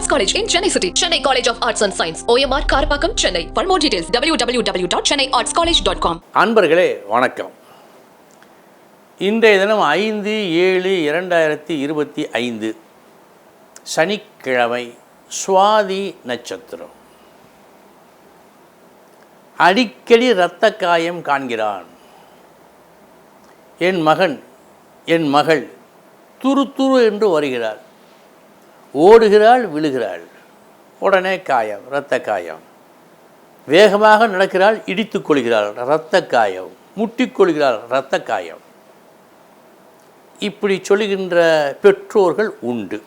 Arts college in Chennai city Chennai college of arts and science OMR Karapakkam Chennai for more details W W W dot Chennai arts college dot com அன்பர்களே வணக்கம் இன்றைய தினம் ஐந்து ஏழு இரண்டாயிரத்தி இருபத்தி ஐந்து சனிக்கிழமை சுவாதி நட்சத்திரம் அடிக்கடி இரத்த காயம் காண்கிறான் என் மகன் என் மகள் துரு துரு என்று வருகிறார் ஓடுகிறாள் விழுகிறாள். உடனே காயம் இரத்த காயம். வேகமாக நடக்கிறாள் இடித்துக் கொள்கிறாள் இரத்த காயம். முட்டிக்கொள்கிறாள் இரத்த காயம். இப்படி சொல்லுகின்ற பெற்றோர்கள் உண்டு.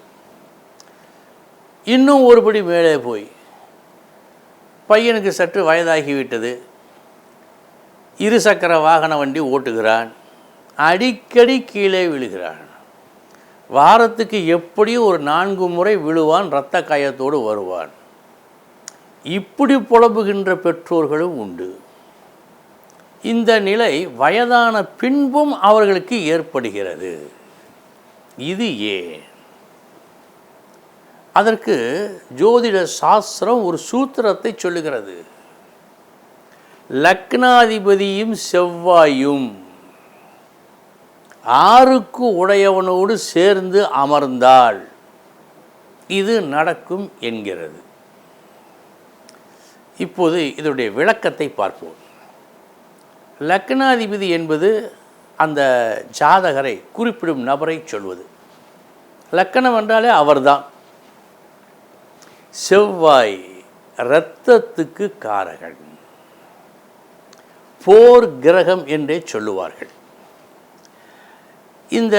இன்னும் ஒருபடி மேலே போய் பையனுக்கு சற்று வயதாகிவிட்டது. இருசக்கர வாகன வண்டி ஓட்டுகிறான். அடிக்கடி கீழே விழுகிறான். வாரத்துக்கு எப்படியும் ஒரு நான்கு முறை விழுவான் இரத்த காயத்தோடு வருவான். இப்படி புலம்புகின்ற பெற்றோர்களும் உண்டு. இந்த நிலை வயதான பின்பும் அவர்களுக்கு ஏற்படுகிறது. இது ஏன்? அதற்கு ஜோதிட சாஸ்திரம் ஒரு சூத்திரத்தை சொல்லுகிறது. லக்னாதிபதியும் செவ்வாயும் ஆறுக்கு உடையவனோடு சேர்ந்து அமர்ந்தால் இது நடக்கும் என்கிறது. இப்போது இதனுடைய விளக்கத்தை பார்ப்போம். லக்னாதிபதி என்பது அந்த ஜாதகரை குறிப்பிடும் நபரை சொல்வது. லக்கணம் என்றாலே அவர்தான். செவ்வாய் இரத்தத்துக்கு காரகன். போர் கிரகம் என்றே சொல்லுவார்கள். இந்த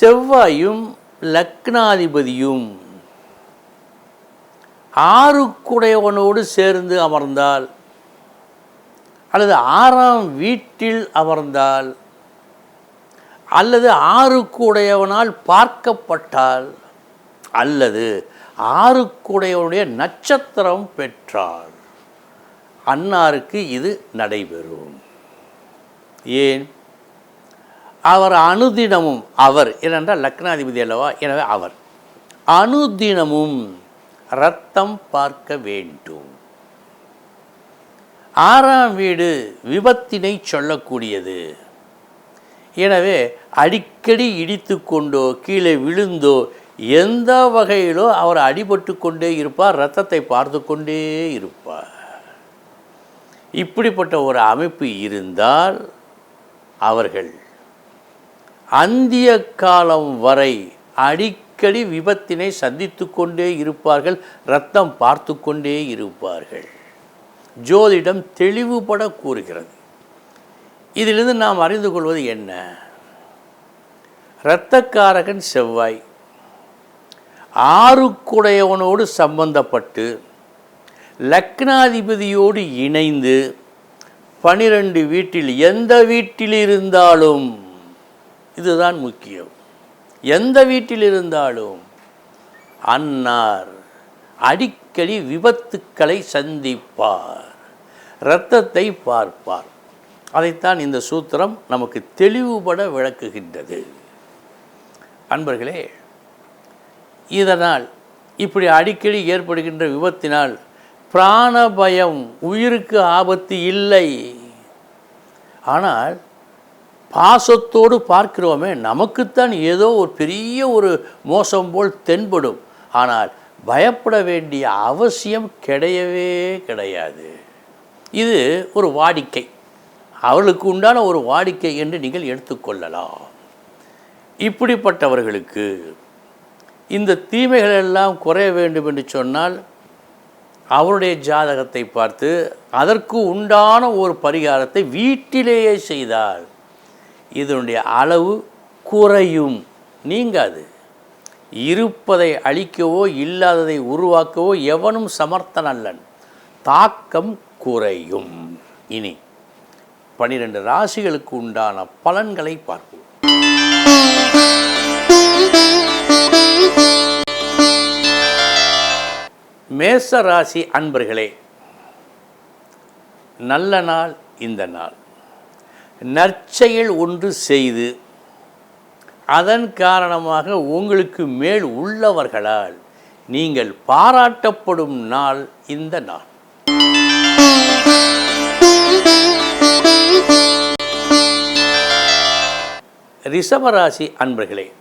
செவ்வாயும் லக்னாதிபதியும் ஆறுக்குடையவனோடு சேர்ந்து அமர்ந்தால் அல்லது ஆறாம் வீட்டில் அமர்ந்தால் அல்லது ஆறுக்குடையவனால் பார்க்கப்பட்டால் அல்லது ஆறுக்குடையவனுடைய நட்சத்திரம் பெற்றால் அன்னாருக்கு இது நடைபெறும். ஏன்? அவர் அனுதினமும் அவர். ஏனென்றால் லக்னாதிபதி அல்லவா? எனவே அவர். அனுதினமும் ரத்தம் பார்க்க வேண்டும். ஆறாம் வீடு விபத்தினை சொல்லக்கூடியது. எனவே அடிக்கடி இடித்து கொண்டோ கீழே விழுந்தோ எந்த வகையிலோ அவர் அடிபட்டு கொண்டே இருப்பார் ரத்தத்தை பார்த்து கொண்டே இருப்பார். இப்படிப்பட்ட ஒரு அமைப்பு இருந்தால் அவர்கள் அந்திய காலம் வரை அடிக்கடி விபத்தினை சந்தித்து கொண்டே இருப்பார்கள் ரத்தம் பார்த்து கொண்டே இருப்பார்கள். ஜோதிடம் தெளிவுபட கூறுகிறது. இதிலிருந்து நாம் அறிந்து கொள்வது என்ன? இரத்தக்காரகன் செவ்வாய். ஆறுக்குடையவனோடு சம்பந்தப்பட்டு லக்னாதிபதியோடு இணைந்து பனிரெண்டு வீட்டில் எந்த வீட்டில் இருந்தாலும் இதுதான் முக்கியம். எந்த வீட்டில் இருந்தாலும் அன்னார் அடிக்கடி விபத்துக்களை சந்திப்பார். இரத்தத்தை பார்ப்பார். அதைத்தான் இந்த சூத்திரம் நமக்கு தெளிவுபட விளக்குகின்றது. அன்பர்களே இதனால் இப்படி அடிக்கடி ஏற்படுகின்ற விபத்தினால் பிராண பயம் உயிருக்கு ஆபத்து இல்லை. ஆனால் பாசத்தோடு பார்க்கிறோமே நமக்குத்தான் ஏதோ ஒரு பெரிய ஒரு மோசம் போல் தென்படும். ஆனால் பயப்பட வேண்டிய அவசியம் கிடையவே கிடையாது. இது ஒரு வாடிக்கை. அவர்களுக்கு உண்டான ஒரு வாடிக்கை என்று நீங்கள் எடுத்துக்கொள்ளலாம் இப்படிப்பட்டவர்களுக்கு இந்த தீமைகள் எல்லாம் குறைய வேண்டும் என்று சொன்னால் அவருடைய ஜாதகத்தை பார்த்து அதற்கு உண்டான ஒரு பரிகாரத்தை வீட்டிலேயே செய்தால் இதனுடைய அளவு குறையும். நீங்காது. இருப்பதை அழிக்கவோ இல்லாததை உருவாக்கவோ எவனும் சமர்த்தன் அல்லன் தாக்கம் குறையும். இனி பனிரெண்டு ராசிகளுக்கு உண்டான பலன்களை பார்ப்போம். மேச ராசி அன்பர்களே நல்ல நாள் இந்த நாள். நற்செயல் ஒன்று செய்து அதன் காரணமாக உங்களுக்கு மேல் உள்ளவர்களால் நீங்கள் பாராட்டப்படும் நாள் இந்த நாள். ரிஷபராசி அன்பர்களே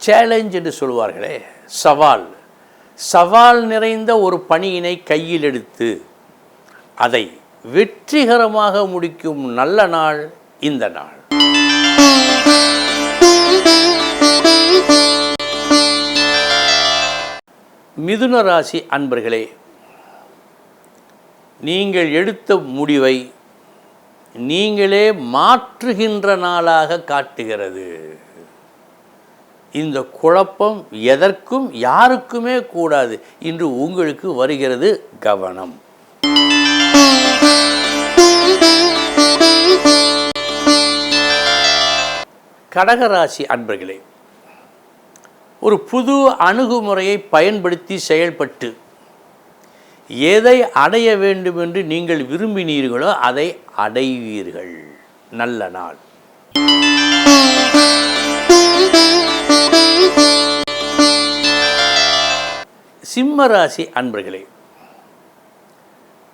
சேலஞ்ச் என்று சொல்வார்களே சவால். சவால் நிறைந்த ஒரு பணியினை கையில் எடுத்து அதை வெற்றிகரமாக முடிக்கும் நல்ல நாள் இந்த நாள். மிதுன ராசி அன்பர்களே நீங்கள் எடுத்த முடிவை நீங்களே மாற்றுகின்ற நாளாக காட்டுகிறது. இந்த குழப்பம் எதற்கும் யாருக்குமே கூடாது. இன்று உங்களுக்கு வருகிறது கவனம். கடகராசி அன்பர்களே ஒரு புது அணுகுமுறையை பயன்படுத்தி செயல்பட்டு எதை அடைய வேண்டும் என்று நீங்கள் விரும்பினீர்களோ அதை அடைவீர்கள். நல்ல நாள். சிம்ம ராசி அன்பர்களே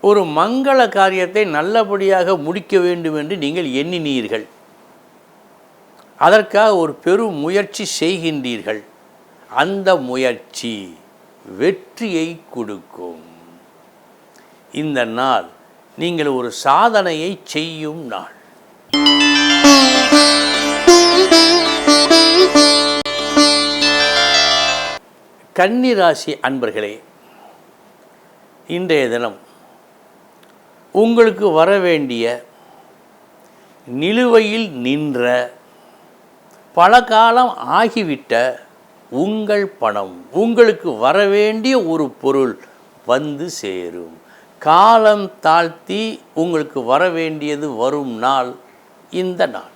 ஒரு மங்கள காரியத்தை நல்லபடியாக முடிக்க வேண்டும் என்று நீங்கள் எண்ணினீர்கள். அதற்காக ஒரு பெரும் முயற்சி செய்கின்றீர்கள். அந்த முயற்சி வெற்றியை கொடுக்கும். இந்த நாள் நீங்கள் ஒரு சாதனையை செய்யும் நாள். கன்னிராசி அன்பர்களே இன்றைய தினம் உங்களுக்கு வர வேண்டிய நிலுவையில் நின்ற பல காலம் ஆகிவிட்ட உங்கள் பணம் உங்களுக்கு வரவேண்டிய ஒரு பொருள் வந்து சேரும். காலம் தாழ்த்தி உங்களுக்கு வர வேண்டியது வரும் நாள் இந்த நாள்.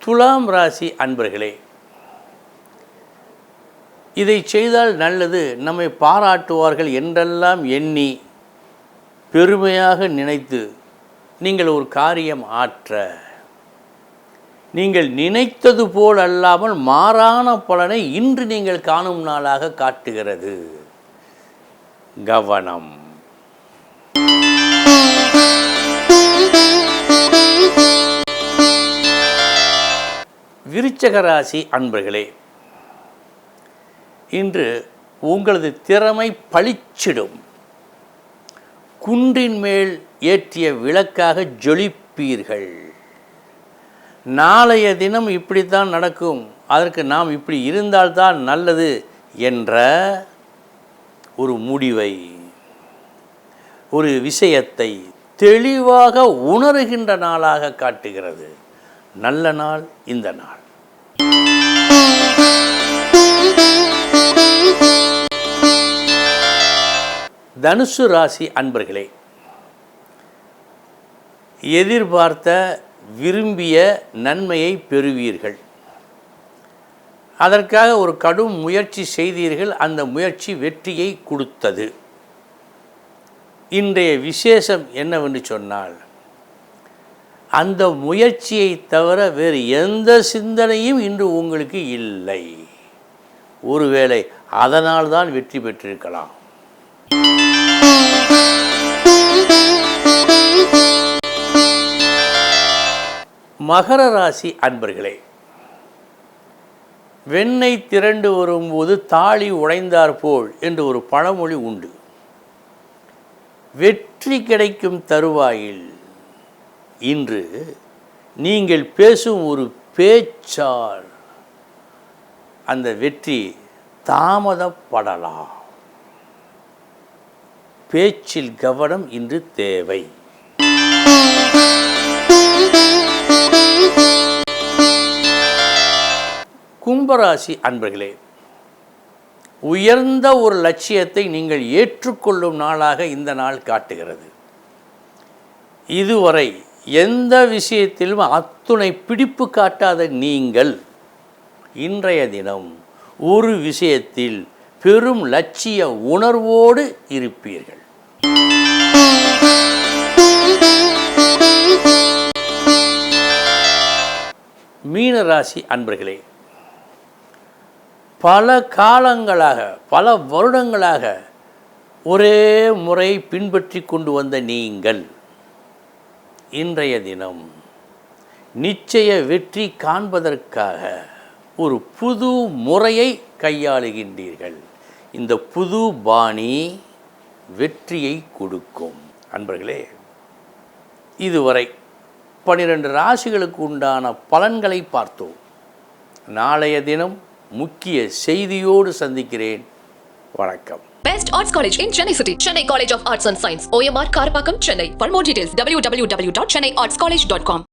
துலாம் ராசி அன்பர்களே இதை செய்தால் நல்லது. நம்மை பாராட்டுவார்கள் என்றெல்லாம் எண்ணி பெருமையாக நினைத்து நீங்கள் ஒரு காரியம் ஆற்ற. நீங்கள் நினைத்தது போல் அல்லாமல் மாறான பலனை இன்று நீங்கள் காணும் நாளாக காட்டுகிறது. கவனம். விருச்சக ராசி அன்பர்களே இன்று உங்களது திறமை பளிச்சிடும். குன்றின் மேல் ஏற்றிய விளக்காக ஜொலிப்பீர்கள். நாளைய தினம் இப்படித்தான் நடக்கும். அதற்கு நாம் இப்படி இருந்தால்தான் நல்லது என்ற ஒரு முடிவை ஒரு விஷயத்தை தெளிவாக உணர்கின்ற நாளாக காட்டுகிறது. நல்ல நாள் இந்த நாள். தனுசு ராசி அன்பர்களே எதிர்பார்த்த விரும்பிய நன்மையை பெறுவீர்கள். அதற்காக ஒரு கடும் முயற்சி செய்தீர்கள் அந்த முயற்சி வெற்றியை கொடுத்தது. இன்றைய விசேஷம் என்னவென்று சொன்னால் அந்த முயற்சியை தவிர வேறு எந்த சிந்தனையும் இன்று உங்களுக்கு இல்லை. ஒருவேளை அதனால்தான் வெற்றி பெற்றிருக்கலாம். மகர ராசி அன்பர்களே வெண்ணை திரண்டு வரும்போது தாலி உடைந்தார் போல் என்று ஒரு பழமொழி உண்டு. வெற்றி கிடைக்கும் தருவாயில் இன்று நீங்கள் பேசும் ஒரு பேச்சால் அந்த வெற்றி தாமதப்படலாம். பேச்சில் கவனம் இன்று தேவை. கும்பராசி அன்பர்களே உயர்ந்த ஒரு லட்சியத்தை நீங்கள் ஏற்றுக்கொள்ளும் நாளாக இந்த நாள் காட்டுகிறது. இதுவரை எந்த விஷயத்திலும் அத்துணை பிடிப்பு காட்டாத நீங்கள் இன்றைய தினம் ஒரு விஷயத்தில் பெரும் லட்சிய உணர்வோடு இருப்பீர்கள். மீனராசி அன்பர்களே பல காலங்களாக பல வருடங்களாக ஒரே முறை பின்பற்றி கொண்டு வந்த நீங்கள் இன்றைய தினம் நிச்சய வெற்றி காண்பதற்காக ஒரு புது முறையை கையாளுகின்றீர்கள் இந்த புது பாணி வெற்றியை கொடுக்கும் அன்பர்களே இதுவரை பனிரெண்டு ராசிகளுக்கு உண்டான பலன்களை பார்த்தோம் நாளைய தினம் முக்கிய செய்தியோடு சந்திக்கிறேன் வணக்கம் best arts college in Chennai city Chennai college of arts and science OMR Karapakkam Chennai for more details W W W dot Chennai arts college dot com